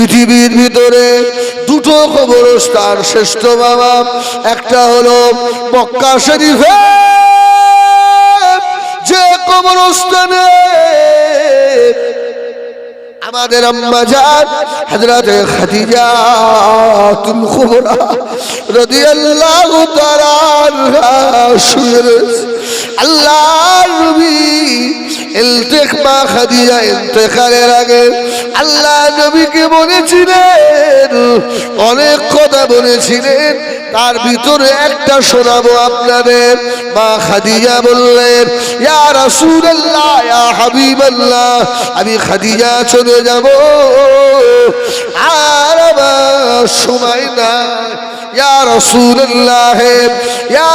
পৃথিবীর ভিতরে দুটো কবরস্থান শ্রেষ্ঠ বাবা একটা হলো মক্কা শরীফে যে কবরস্থানে আমাদের আম্মা জান, হযরত খাদিজা তুল কুবরা রাদিয়াল্লাহু তাআলা শুয়ে রয়েছে। আল্লাহর নবী ইলতিকমা খাদিজা ইন্তেকালের আগে আল্লাহ নবীকে বলেছিলেন, অনেক কথা বলেছিলেন, তার ভিতরে একটা শোনাবো আপনাদের। মা খাদিজা বললেন, ইয়া রাসূলুল্লাহ, ইয়া হাবিবাল্লাহ, আমি খাদিজা চলে যাব। আর আমার সময় না ইয়া রাসূলুল্লাহ, ইয়া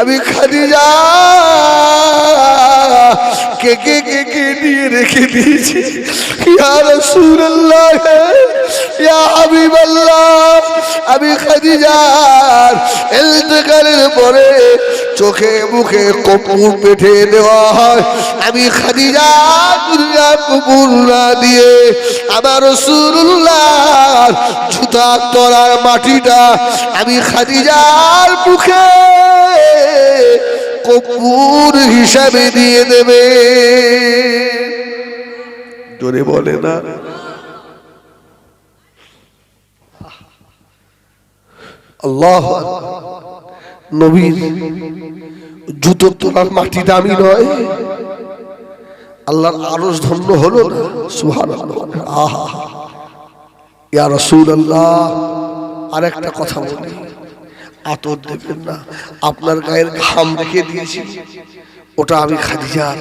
আমি খাদিজা। কে কে কে কে নিয়ে রেখে দিয়েছি? ইয়া রাসূলুল্লাহ, ইয়া হাবিবাল্লাহ, আমি খাদিজার ইন্তেকালের পরে চোখে মুখে কপুর পেঠে দেওয়া হয়। আমি খাদিজা, দুনিয়া কপুর না দিয়ে আমার রসুল্লাহ জুতার তলার মাটিটা আমি খাদিজার মুখে কপুর হিসাবে দিয়ে দেবে। জোরে বলে না। আল্লাহ নবীর জুতো তোলার মাটি দামি নয়। আল্লাহর আরস ধন্য হলো সুহান আহা। ইয়া রসুল আল্লাহ আর একটা কথা বলি। আতর দেবেন না। আপনার গায়ের ঘাম রেখে দিয়েছি। ওটা আমি খাদিজার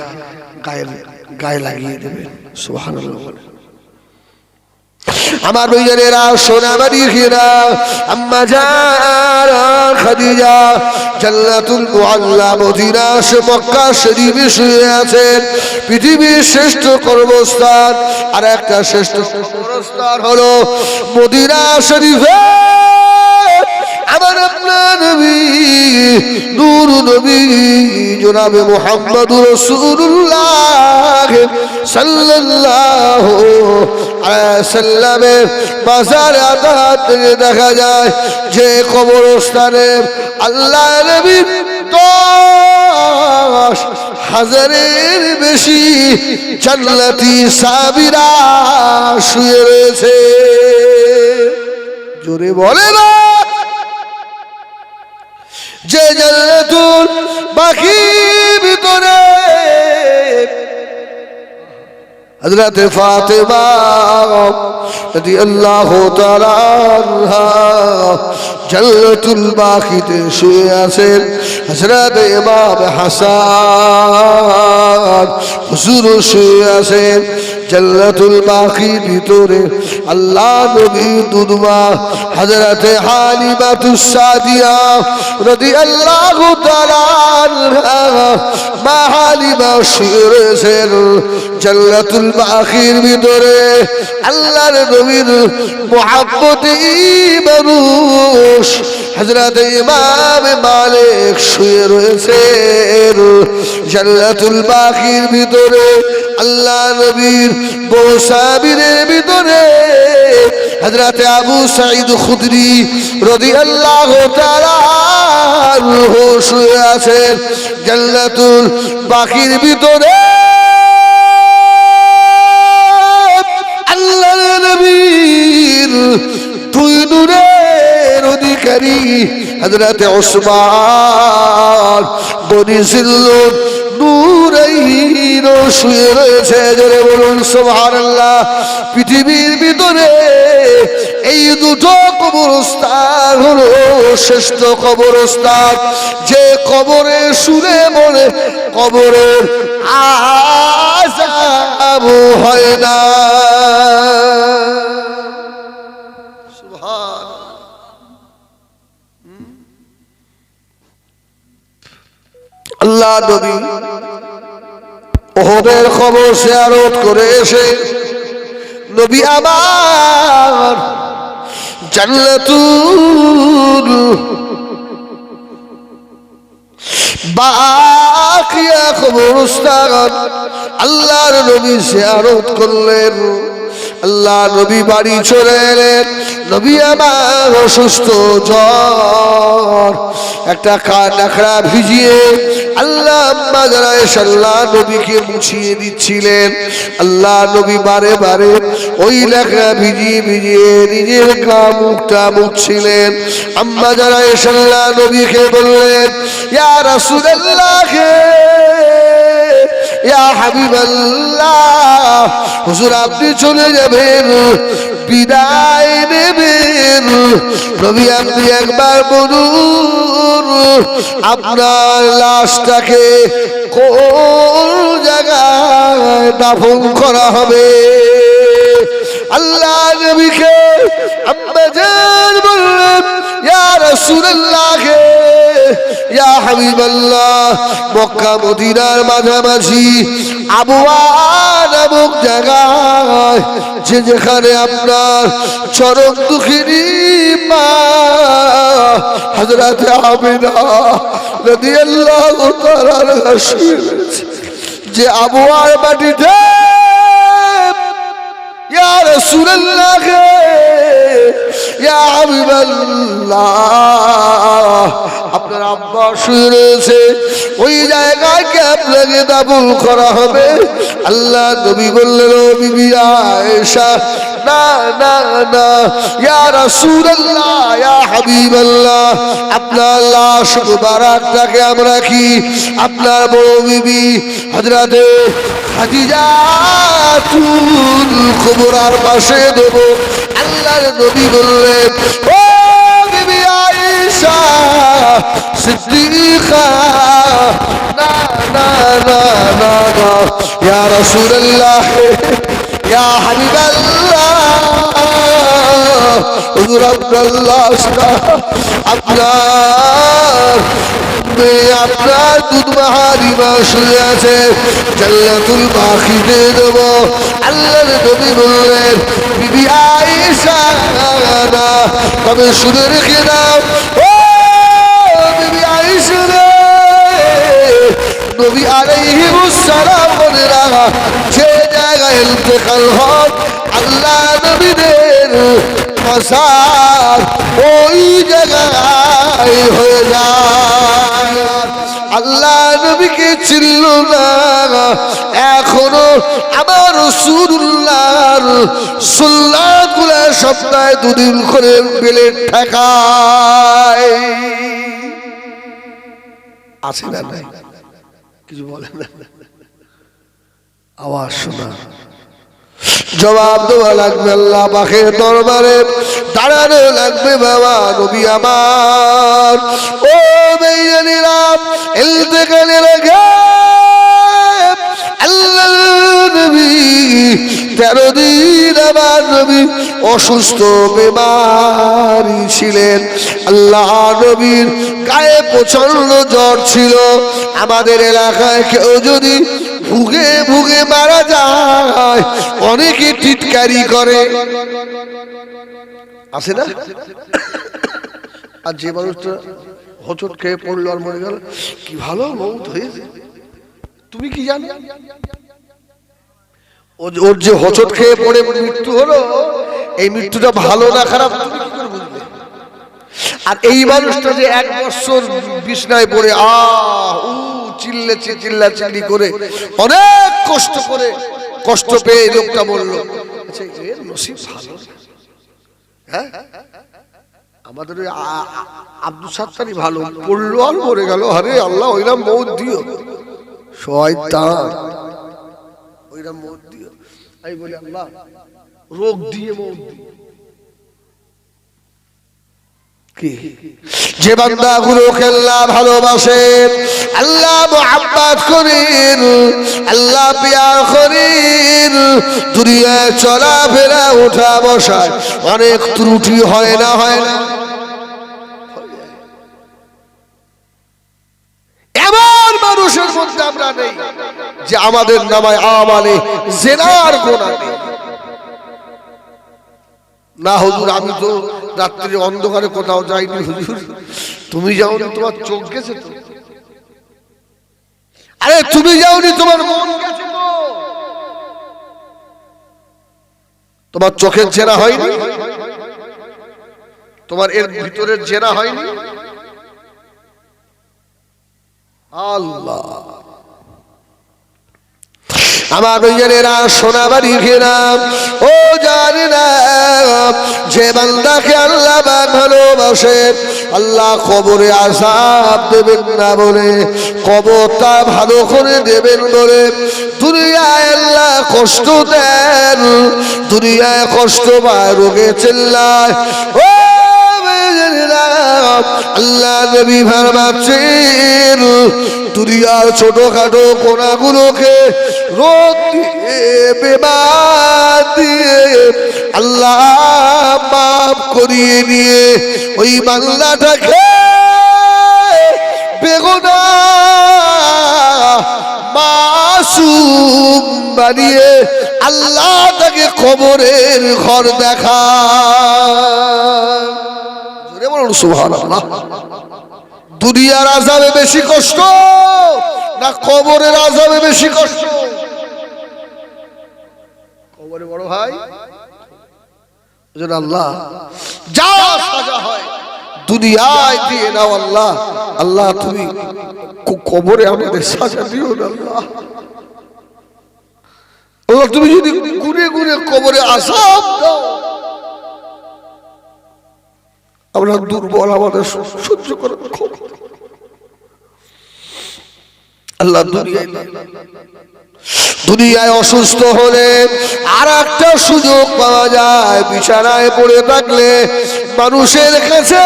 গায়ের গায়ে লাগিয়ে দেবেন। সুহান আমার বইজনেরা সোনামারি ঘেরা আম্মা যারা খাদিজা, জান্নাতুল মুআল্লা মদিনা সে মক্কা শরীফে শুয়ে আছেন, পৃথিবীর শ্রেষ্ঠ কর্মস্থান আর একটা শ্রেষ্ঠ কর্মস্থান হলো মদিনা শরীফে। আমার আপনার নবী, নূর নবী, জনাবে মোহাম্মদ রসুল্লাহ সাল্লাল্লাহু সাল্লামের বাজার আঘাত থেকে দেখা যায় যে কবরস্থানে আল্লাহ নবী দশ হাজারের বেশি জান্নাতি সাবিরা শুয়ে রয়েছে। জোরে বলে না। যে জান্নাতুল বাকি ভিতরে। হযরত ফাতেমা রাদিয়াল্লাহু তাআলা জান্নাতুল বাকিতে শুয়ে আছেন হযরত ইমাম হাসান। হুজুর শুয়ে আছেন। জান্নাতুল বাকির ভিতরে আল্লাহ নবী দুদমা হযরতে হালিমাতুস সাদিয়া রাদিয়াল্লাহু তাআলা মা হালিমা শুয়ে রয়েছেন জান্নাতুল বাকির ভিতরে আল্লাহর নবীর মুহাব্বতি মানুষ হযরত ইমাম মালিক শুয়ে রয়েছেন জান্নাতুল বাকির ভিতরে আল্লাহ নবীর বউ সাবিরের ভিতরে হযরত আবু সাঈদ খুদরি তাআলা আনহু শুয়ে আছেন জান্নাতুল বাকির ভিতরে। আল্লাহর নবীর দুই নূরের অধিকারী হযরত ওসমান, বনি দিন শুয়ে রয়েছে, জোরে বলুন পৃথিবীর ভিতরে এই দুটো কবরস্থান হলো শ্রেষ্ঠ কবরস্থান। যে কবরে সুরে মনে কবরের হয় না। আল্লাহ নবী ওহদের খবর শেয়ারত করে এসে নবী আমার জান্নাতুল বাকিয়া কবরস্থান আল্লাহর নবী শেয়ারত করলেন। আল্লাহ নবী বাড়ি চলে এলেন। নবী আমার অসুস্থ, জ্বর। একটা কানাখড়া ভিজিয়ে আল্লাহ আল্লাহ নবীকে মুছিয়ে দিচ্ছিলেন। আল্লাহ নবী বারে বারে ওই লেখা ভিজিয়ে ভিজিয়ে নিজের কা মুখটা মুছছিলেন। আম্মা যারা আল্লাহ নবীকে বললেন, ইয়া রাসূলুল্লাহকে হুজুর আপনি চলে যাবেন, বিদায় নেবেন। নবী আপনি একবার বলুন, আপনার লাশটাকে কোন জায়গায় দাফন করা হবে? আল্লাহ নবীকে আম্মা জান বললেন ইয়া মাঝামাঝি নামক জায়গায়, যে যেখানে আপনার চরম দুঃখিনী মা, হযরত আমিনা যে আবুয়ার মাটিতে ইয়া রাসূলুল্লাহ, ইয়া হাবিবাল্লাহ। আপনার আব্বা শুয়ে রয়েছে, ওই জায়গায় কে আপনাকে দাবুল করা হবে। আল্লাহ নবী বললেন, ও বিবি আয়েশা, না না না, ইয়া রাসূলুল্লাহ, ইয়া হাবিবাল্লাহ, আপনার লাশ মুবারকটাকে আমরা কি আপনার বউ বিবি হযরতে খাদিজা কুবরার পাশে দেব। আল্লাহর নবী বললেন, ও বিবি আয়েশা, সিদ্দিকা না না না না, ইয়া রাসূলুল্লাহ, ইয়া হাবিবাল্লাহ হুজুর আব্দুল্লাহ আপনার আপনার দুধ আছে দেব। আল্লাহর নবী বললেন, বিবি আয়েশা তবে শুনে রেখে দাও। ও বিবি আয়েশা নবী আলাইহিস সালাম বলেরা যে জায়গায় ইন্তেকাল হন আল্লাহ নবীদের মাসার ওই জায়গায় হয়ে যায়। আল্লাহ নবীকে চিনল না, এখনও আমার সুরুল্লাহর সুল্লাহগুলা সপ্তাহে দুদিন করে বেলে ঠেকায়। আছে না কিছু বলে না? আওয়াজ শোনা। জবাব দেওয়া লাগবে আল্লাহ পাখের দরবারে, দাঁড়ানো লাগবে বাবা নবী আমার। ও বেইরাম এলতেকালে রেখে, আল্লাহ নবী, তেরো দিন আমার নবী অসুস্থ, বেমারি ছিলেন। আল্লাহ নবীর গায়ে প্রচণ্ড জ্বর ছিল। আমাদের এলাকায় কেউ যদি ভুগে ভুগে মারা যায়। অনেকে টিটকারি করে। আছে না? আর যে মানুষটা হচট খেয়ে পড়ল আর মরে গেল, কি ভালো মৌত হয়েছে। তুমি কি জানো? ওর যে হচট খেয়ে পড়ে মৃত্যু হলো, এই মৃত্যুটা ভালো না খারাপ আর এই মানুষটা যে এক বছর বিছনায় পড়ে, আহ চিল্লেছে চিল্লা চিল্লি করে, অনেক কষ্ট করে, কষ্ট পেয়ে লোকটা বলল আচ্ছা হ্যাঁ? আমাদের ওই আব্দুল সাত্তারই ভালো, পড়ল আর মরে গেল, আরে আল্লাহ, ওইরাম মৌত দিও। শয়তান, ওইরাম মৌত দিও। আমি বলি, আল্লাহ, রোগ দিয়ে মৌত দিও। যে বান্দাগুলোকে আল্লাহ ভালোবাসে, আল্লাহ মোহাম্মত করেন আল্লাহ পিয়ার করেন দুনিয়ায় চলাফেরা ওঠা বসায়, অনেক ত্রুটি হয় না হয় না। আমাদের রাত্রি অন্ধকারে কোথাও যাইনি হুজুর। তুমি যাওনি, তোমার চোখ গেছে তো। আরে, তুমি যাওনি, তোমার মন গেছে তো। তোমার চোখের জেরা হয়নি? তোমার এর ভিতরের জেরা হয়নি? আল্লাহ। আমার ভাইজানেরা সোনাবাড়ি ঘেরাম ও জানি না যে বান্দাকে আল্লাহ ভালোবাসে, আল্লাহ কবরে আসাব দেবেন না বলে, কবরটা ভালো করে দেবেন বলে। দুনিয়ায় আল্লাহ কষ্ট দেন, দুনিয়ায় কষ্ট বা রোগে চেল্লায়। ও আল্লাহ নবী ভারবাচ্ছেন দুনিয়ার ছোটখাটো কোনাগুলোকে রোদ দিয়ে বেমার আল্লাহ মাফ করিয়ে নিয়ে ওই বাংলাটাকে বেগুনা মাসুম বানিয়ে আল্লাহ তাকে কবরের ঘর দেখা। জোরে বলুন, সুবহানাল্লাহ। দুনিয়ার আজাবে বেশি কষ্ট না কবরের আজাবে বেশি কষ্ট? কবরে বড় ভাই আল্লাহ যা সাজা হয়, দুনিয়ায় দিয়ে নাও আল্লাহ। আল্লাহ, তুমি কবরে আমাদের তুমি যদি গুনে গুনে কবরে আসাম আমরা দুর্বল, আমাদের সহ্য করে আল্লাহ দুনিয়ায় অসুস্থ হলে আর একটা সুযোগ পাওয়া যায়। বিছানায় পড়ে থাকলে মানুষের কাছে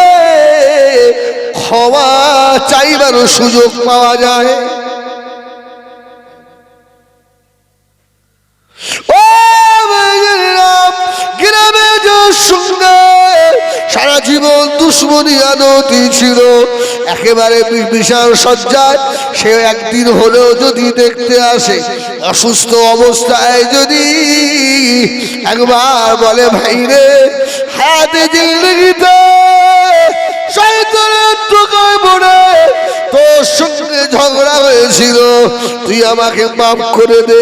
ক্ষমা চাইবারও সুযোগ পাওয়া যায়। ও গ্রামে যে সঙ্গে সারা জীবন দুশ্মনী আনতি ছিল। একেবারে বিশাল সজ্জায় সে একদিন হলেও যদি দেখতে আসে, অসুস্থ অবস্থায় যদি একবার বলে, ভাই রে, হাতে জিন্দগিতে ঝগড়া হয়েছিল। তুই আমাকে মাফ করে দে।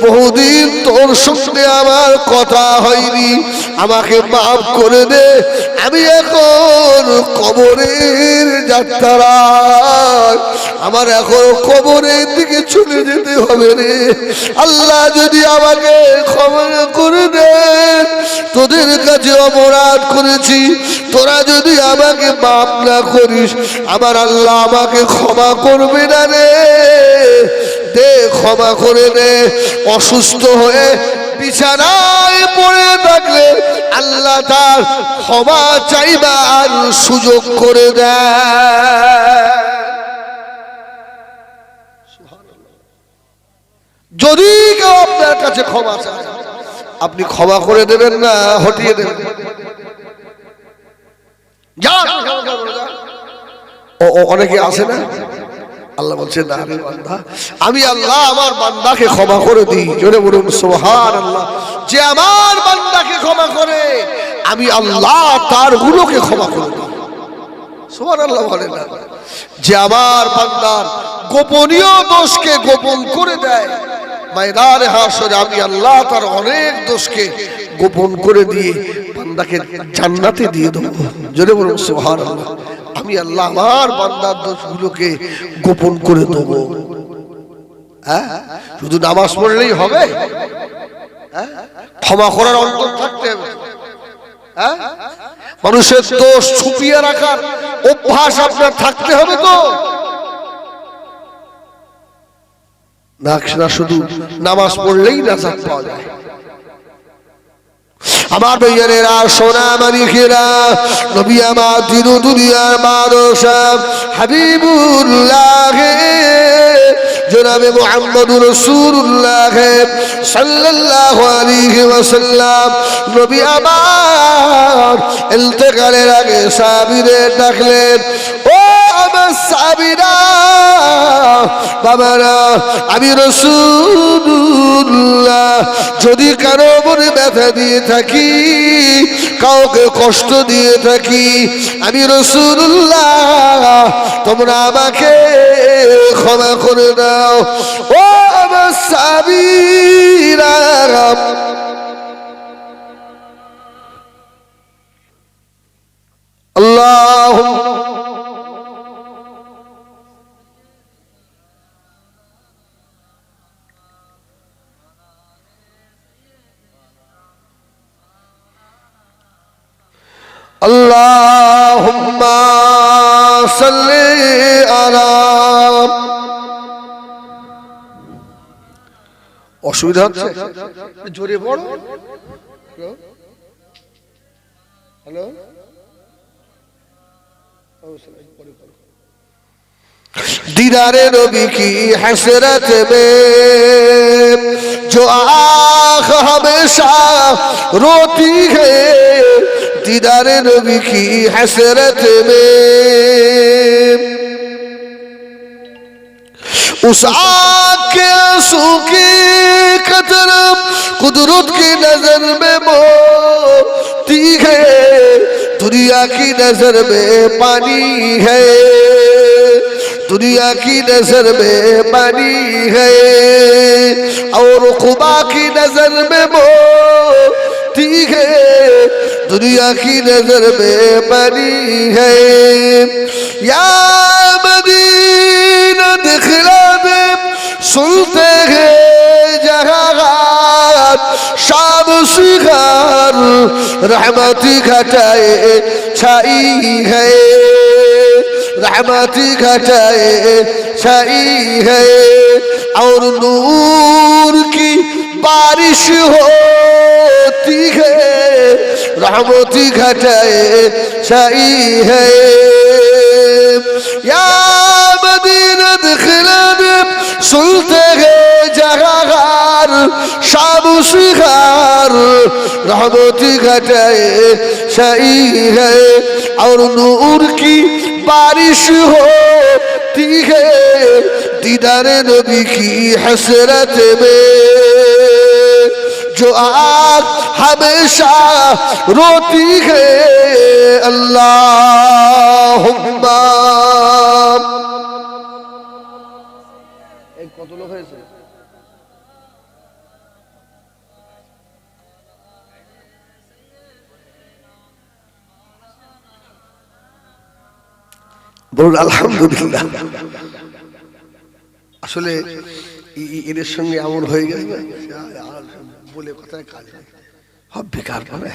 বহুদিন তোর সঙ্গে আমার কথা হয়নি। আমাকে মাফ করে দে। আমি এখন কবরের যাত্রা আমার এখন কবরের দিকে চলে যেতে হবে রে। আল্লাহ যদি আমাকে ক্ষমা করে দেন, তোদের কাছে অপরাধ করেছি। তোরা যদি আমাকে মাপ না করিস, আমার আল্লাহ আমাকে ক্ষমা করবে না রে। দে, ক্ষমা করে দে। অসুস্থ হয়ে বিছানায় পড়ে থাকলে আল্লাহ তার ক্ষমা চাইবার সুযোগ করে দেয়। যদি কেউ আপনার কাছে ক্ষমা চায়, আপনি ক্ষমা করে দেবেন না, হটিয়ে দেবেন। ও অনেকে আসে না? আল্লাহ বলছে, না রে বান্দা, আমি আল্লাহ আমার বান্দাকে ক্ষমা করে দিই। জোরে বলুন সোহান আল্লাহ যে আমার বান্দাকে ক্ষমা করে, আমি আল্লাহ তার গুলোকে ক্ষমা করে দিই। সোহান আল্লাহ বলে না। যে আমার বান্দার গোপনীয় দোষকে গোপন করে দেয় ময়দানে হাসরে আমি আল্লাহ তার অনেক দোষকে গোপন করে দিয়ে বান্দাকে জান্নাতে দিয়ে দেবো। জোরে বলুন, সুবহানাল্লাহ। আমি আল্লাহ আমার বান্দার দোষগুলোকে গোপন করে দেবো। হ্যাঁ? শুধু নামাজ পড়লেই হবে? হ্যাঁ? ক্ষমা করার অন্তর থাকতে হবে। হ্যাঁ? মানুষের দোষ ছুপিয়ে রাখার অভ্যাস আপনার থাকতে হবে তো? না না শুধু নামাজ পড়লেই নাজাত পাওয়া যায়। আমার ভাইয়ানেরা সোনা মানিকেরা নবী আমার দিন দুনিয়ার মাদশাহ হাবিবুল্লাহ, জনাবে মুহাম্মদুর রাসূলুল্লাহ সাল্লাল্লাহু আলাইহি ওয়াসাল্লাম, নবী আমার ইন্তেকালের আগে সাহাবীদের ডাকলেন, ও আমার সাহাবীরা বাবারা, আমি রসুল্লাহ যদি কারও মনে ব্যথা দিয়ে থাকি, কাউকে কষ্ট দিয়ে থাকি, আমি রসুল্লাহ তোমরা আমাকে ক্ষমা করে দাও। ও আমার সাবিরা আল্লাহ সাল্লি আলা অসুবিধা হচ্ছে? জোরে পড়ো হ্যালো? দিদারে রবি কি হসরত মে? जो आख हमेशा रोती है دیدار نبی کی حسرت میں۔ اس آگ کے آنسو کی قطر قدرت کی نظر میں موتی ہے۔ دنیا کی نظر میں پانی ہے۔ دنیا کی نظر میں پانی ہے۔ اور خبا کی نظر میں موتی ہے۔ दुनिया की नजर में पानी है या मदीना दिखला दे सुनते हैं जहाँ शाम शिकार रहमती घटाए छाई है रहमती घटाए छाई है और नूर की बारिश होती है रहमती घटाए छाई है या मदीना दिखला में सुनते हैं जगागार शाम शिखार रहमती घटाए छाई है और नूर की बारिश होती है दीदार नबी की हसरत में जो आग हमेशा रोती है अल्लाह কত লোক হয়েছে বলুন আলহামদুলিল্লাহ আসলে এ- এ- এদের সঙ্গে এমন হয়ে গেছে না, আর বলে কাজ নেই সব বেকার মানে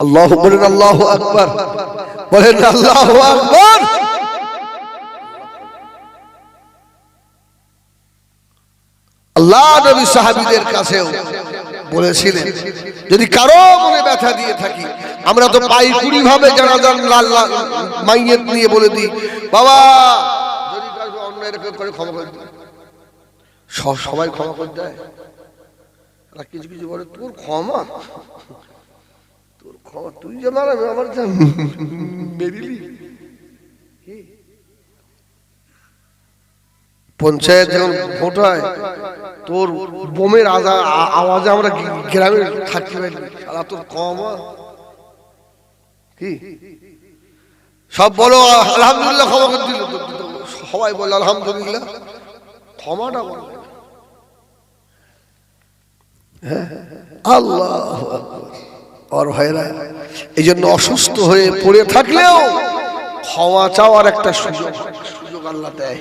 আল্লাহ বলেন, আল্লাহ আকবর। বলেন, আল্লাহ আকবর। আল্লাহ নবী সাহাবীদের কাছেও বলেছিলেন, যদি কারও মনে ব্যথা দিয়ে থাকি, আমরা তো পাই কুড়ি ভাবে জানাজান লাল লাল মাইয়েত নিয়ে বলে দিই, বাবা ক্ষমা করে সবাই ক্ষমা করে দেয়। আর কিছু কিছু বলে, তোর ক্ষমা? তোর ক্ষমা? তুই যে মারাবে, আমার মেরিলি? কি? পঞ্চায়েত যখন ভোট হয়, তোর বোমের আজা- আওয়াজে আমরা গ্রামে থাকতে পারি। সারা তোর ক্ষমা। কি? সব বলো, আলহামদুলিল্লাহ, ক্ষমা করে দিল। সবাই বলে, আলহামদুলিল্লাহ। ক্ষমাটা বলো। আল্লাহ আর ভাইরা এই জন্য অসুস্থ হয়ে পড়ে থাকলেও ক্ষমা চাওয়ার একটা সুযোগ সুযোগ আল্লাহ দেয়।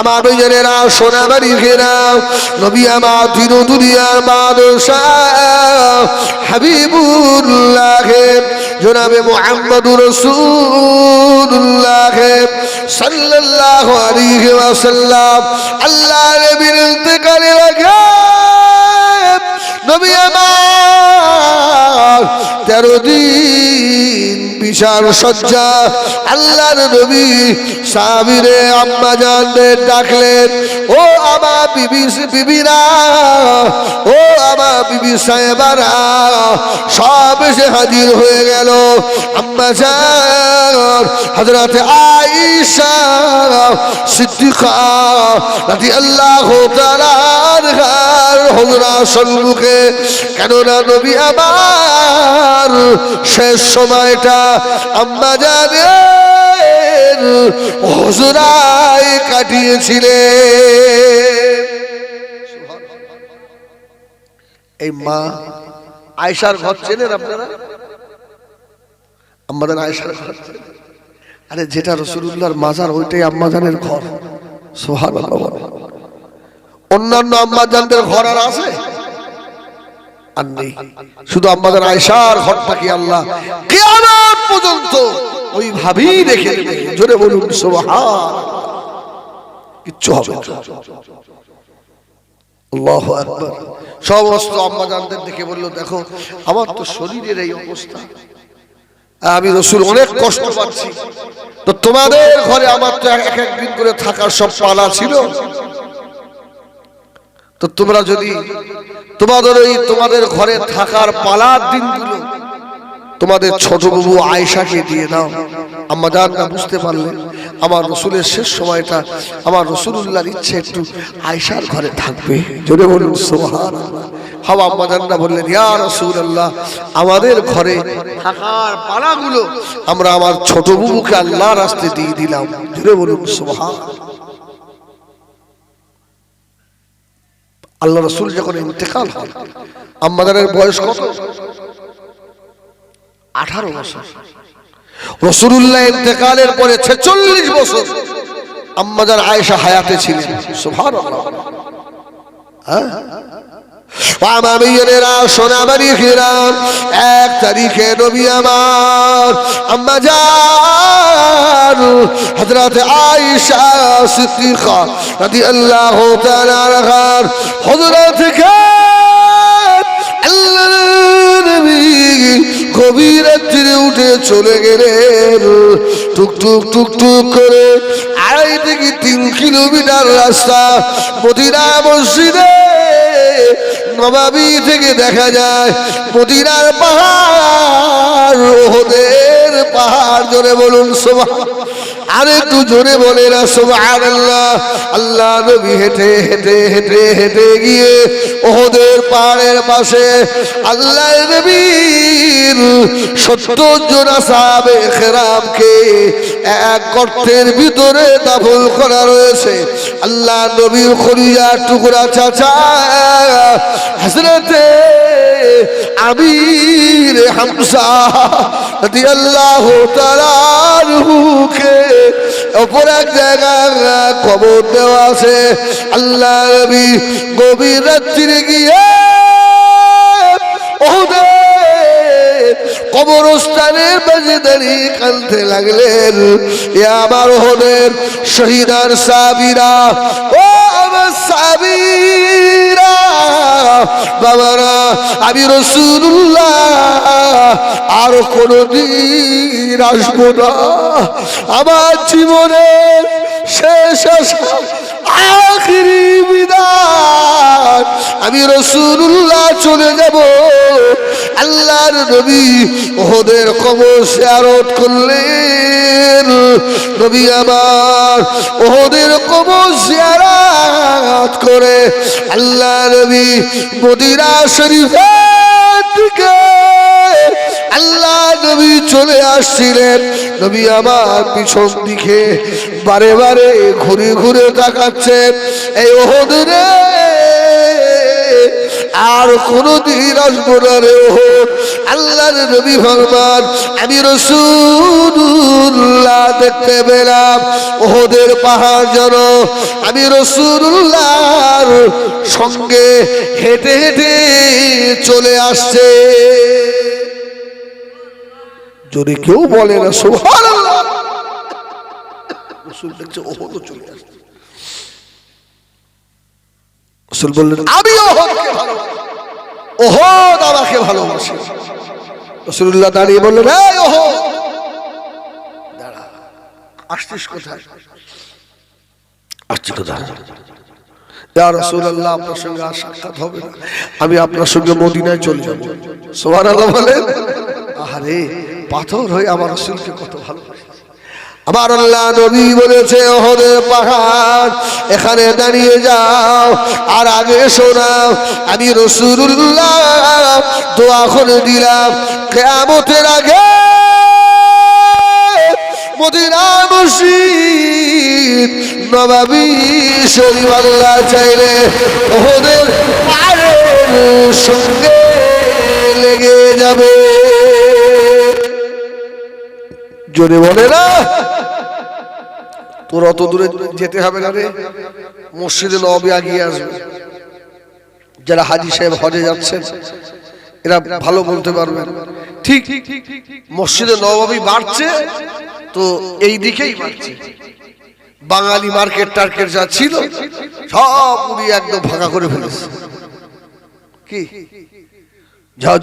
আমার বিজনেরা সোনা বাড়ি ঘেরা, নবী আমার দিন দুনিয়ার বাদশাহ হাবিবুল্লাহ জনাবে মোহাম্মদুর রাসূলুল্লাহ সাল্লাল্লাহু আলাইহি ওয়াসাল্লাম আল্লাহ নবীর ইন্তেকালের আগে নবী আমার তেরো দিন বিশাল সজ্জা আল্লাহর নবী সাবিরে আম্মা জানদের ডাকলেন। ও আমার বিবি, বিবিরা, ও আমার বিবি সাহেবারা, সব এসে হাজির হয়ে গেল। আম্মা জান, হযরত আয়েশা সিদ্দিকা তাআলা আনহার হুজরা সম্মুখে, কেননা নবী আমার শেষ সময়টা আম্মা এই মা আয়সার ঘর আপনারা? আমাদের আয়সার ঘর আরে যেটা রসুল্লাহর মাজার, ওইটাই আম্মাজানের ঘর। সোহান অন্যান্য আম্মাজানদের ঘর আর আছে? আর নেই। শুধু আমাদের আয়সার ঘরটা কি আল্লাহ কিয়ামত পর্যন্ত ওইভাবেই রেখে দেবে জোরে বলুন কিচ্ছু হবে সমস্ত আম্মাজানদের দেখে বলল, দেখো, আমার তো শরীরের এই অবস্থা। আমি রসুল অনেক কষ্ট পাচ্ছি। তো তোমাদের ঘরে আমার তো এক এক দিন করে থাকার সব পালা ছিল। তো তোমরা যদি তোমাদের ওই তোমাদের ঘরে থাকার পালার দিনগুলো তোমাদের ছোট বাবু আয়সাকে দিয়ে দাও। আম্মা জানটা বুঝতে পারলে আমার রসুলের শেষ সময়টা আমার রসুল্লাহর ইচ্ছে একটু আয়সার ঘরে থাকবে। জোরে বলুন সোহান হাওয়া আম্মা জানটা বললেন, ইয়া রসুল আল্লাহ আমাদের ঘরে থাকার পালাগুলো আমরা আমার ছোট বাবুকে আল্লাহ রাস্তে দিয়ে দিলাম। জোরে বলুন সোহান আল্লাহ রসুল যখন ইন্তেকাল হয় আম্মাদারের বয়স কত? আঠারো বছর। রসুল্লাহ ইন্তেকালের পরে ছেচল্লিশ বছর আম্মাদার আয়েশা হায়াতে আমামিয়েরা সোনামারি খিরাম এক তারিখে নবী আমার আম্মা জান হযরত আয়েশা সিদ্দিকা রাদিয়াল্লাহু তাআলা হযরত গভীর রাত্রে উঠে চলে গেলেন। টুক টুক টুক টুক করে আড়াই থেকে তিন কিলোমিটার রাস্তা মদিনা মসজিদে নবাবি থেকে দেখা যায়, মদিনার পাহাড়, ওহদের পাহাড়। জোরে বলুন সোভা আর একটু জোরে বলে না সোভার আল্লাহ আল্লাহ নবী হেঁটে হেঁটে হেঁটে হেঁটে গিয়ে ওহদের পাহাড়ের পাশে আল্লাহ নবীর সত্তর সাহাবে খেরামকে এক গর্তের ভিতরে দাফল করা রয়েছে। আল্লাহ নবীর খরিয়া টুকরা চাচা হামসা তাআলা আনহুকে অপর এক জায়গায় কবর দেওয়া আছে। আল্লাহ নবী গভীর রাত্রিরে গিয়ে ওদের কবরস্থানের মাঝে দাঁড়িয়ে কানতে লাগলেন। এ আমার ওদের শহীদার সাবিরা ও আমার সাবিরা বাবারা, আমি রসুল্লাহ আর কোনদিন আসব না। আমার জীবনের শেষ আশা আমি রসুল্লাহ চলে যাব। আল্লাহর নবী ওদের কবর শেয়ারত করলেন। নবী আমার ওদের কবর শেয়ারাত করে আল্লাহ নবী মদিনা শরীফের দিকে আল্লাহ চলে আসছিলেন। নবী আমার পিছন দিকে বারে বারে ঘুরে ঘুরে তাকাচ্ছেন। এই ওহদরে আর কোনদিন আসব না রে আল্লাহর নবী ভগবান আমি রসুল্লাহ দেখতে পেলাম। ওহদের পাহাড় যেন আমি রসুল্লাহর সঙ্গে হেঁটে হেঁটে চলে আসছে। যদি কেউ বলে না সোহান রসুল দেখছে ওহদ চলে আসছে। রসুল বললেন আমি ওহদকে ভালোবাসি। ওহদ আমাকে ভালোবাসে। রসুল্লাহ দাঁড়িয়ে বললেন "এই ওহো। দাঁড়া আসছিস কোথায়? আসছি কোথায়? আপনার সঙ্গে আর সাক্ষাৎ হবে না। আমি আপনার সঙ্গে মদিনায় চলে যাব। বলেন। আরে পাথর হয়ে আমার রাসূলকে কত ভালোবাসে। আমার আল্লাহ নবী বলেছে, ওহদের পাহাড়, এখানে দাঁড়িয়ে যাও, আর আগে শোনাও, আমি রসুল্লাহ দোয়া করে দিলাম, কেয়ামতের আগে চাইলে পায়ের সঙ্গে লেগে যাবে। জোরে বলে না। তোর অত দূরে যেতে হবে না রে। মসজিদে নবী আগিয়ে আসবে। যারা হাজি সাহেব হজে যাচ্ছেন, এরা ভালো বলতে পারবেন ঠিক, মসজিদে নবাবী বাড়ছে, তো এই দিকেই বাড়ছে। বাঙালি মার্কেট টার্কেট যা ছিল, সব উনি একদম ফাঁকা করে ফেলেছে। কি?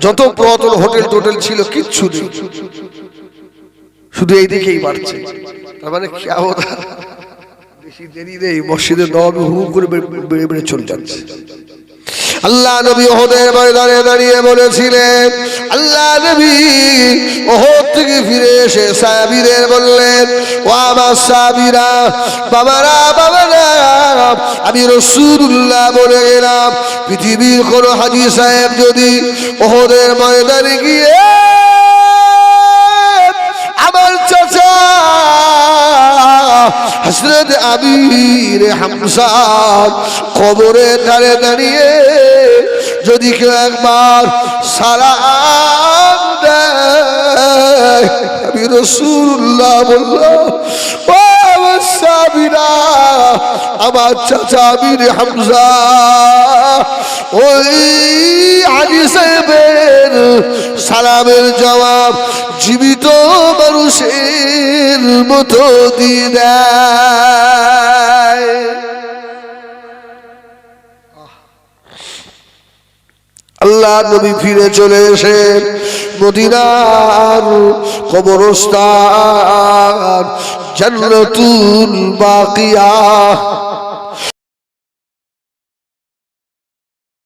যত পুরাতন হোটেল টোটেল ছিল, কিচ্ছু শুধু এই দিকেই বাড়ছে তার মানে আল্লাহ নবী দাঁড়িয়ে বলেছিলেন, আল্লাহ বললেন, ও আমি রসুল্লাহ বলে গেলাম, পৃথিবীর কোন হাজি সাহেব যদি ওহদের ময়দানে গিয়ে আমার চাচা। হসরত আবির হামসা কবরে দাঁড়ে দাঁড়িয়ে যদি কেউ একবার সারা আমি রসুল্লাহ বললাম আমার চাচা হামসা ওই সাহেবের সালামের জবাব জীবিত মানুষের মতো দেয়। আল্লাহ নবী ফিরে চলে এসে মদিনার কবরস্থান জান্নাতুল বাকিয়া।